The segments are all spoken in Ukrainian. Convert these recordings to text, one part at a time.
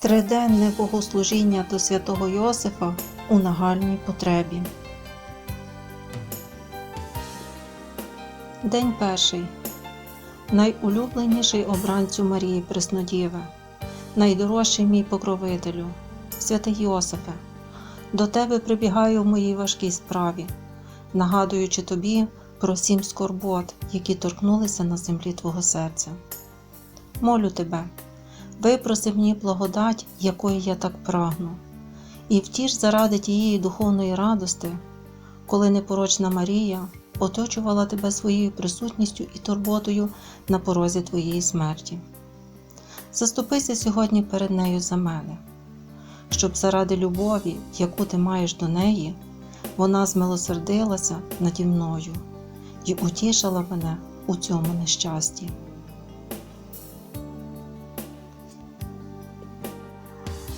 Триденне богослужіння до святого Йосифа у нагальній потребі. День перший. Найулюбленіший обранцю Марії Преснодіви, найдорожчий мій покровителю, святий Йосифе, до тебе прибігаю в моїй важкій справі, нагадуючи тобі про сім скорбот, які торкнулися на землі твого серця. Молю тебе, випроси мені благодать, якої я так прагну, і втіш заради тієї духовної радости, коли непорочна Марія оточувала тебе своєю присутністю і турботою на порозі твоєї смерті. Заступися сьогодні перед нею за мене, щоб заради любові, яку ти маєш до неї, вона змилосердилася наді мною і утішила мене у цьому нещасті.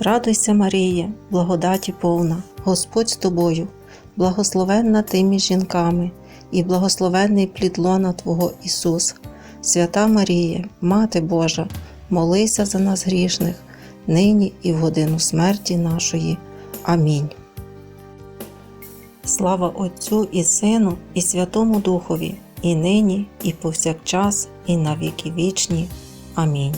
Радуйся, Маріє, благодаті повна, Господь з тобою, благословенна ти між жінками, і благословенний плід лона Твого Ісус. Свята Маріє, Мати Божа, молися за нас грішних, нині і в годину смерті нашої. Амінь. Слава Отцю і Сину, і Святому Духові, і нині, і повсякчас, і на віки вічні. Амінь.